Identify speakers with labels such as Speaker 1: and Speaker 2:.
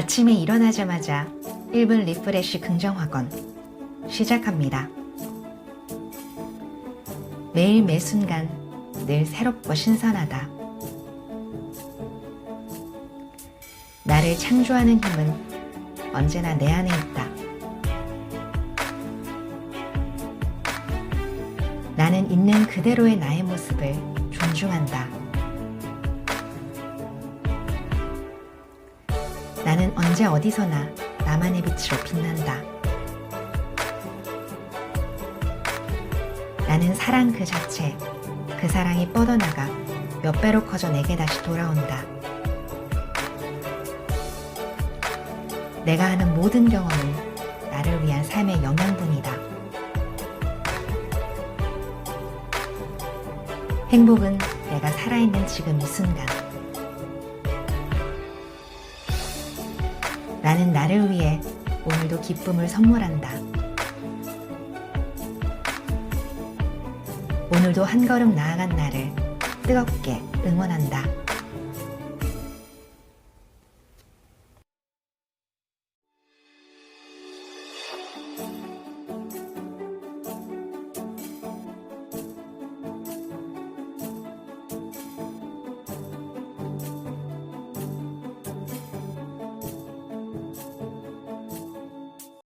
Speaker 1: 아침에 일어나자마자 1분 리프레쉬 긍정학원 시작합니다. 매일 매 순간 늘 새롭고 신선하다. 나를 창조하는 힘은 언제나 내 안에 있다. 나는 있는 그대로의 나의 모습을 존중한다. 나는 언제 어디서나 나만의 빛으로 빛난다. 나는 사랑 그 자체, 그 사랑이 뻗어나가 몇 배로 커져 내게 다시 돌아온다. 내가 하는 모든 경험은 나를 위한 삶의 영양분이다. 행복은 내가 살아있는 지금 이 순간. 나는 나를 위해 오늘도 기쁨을 선물한다. 오늘도 한 걸음 나아간 나를 뜨겁게 응원한다.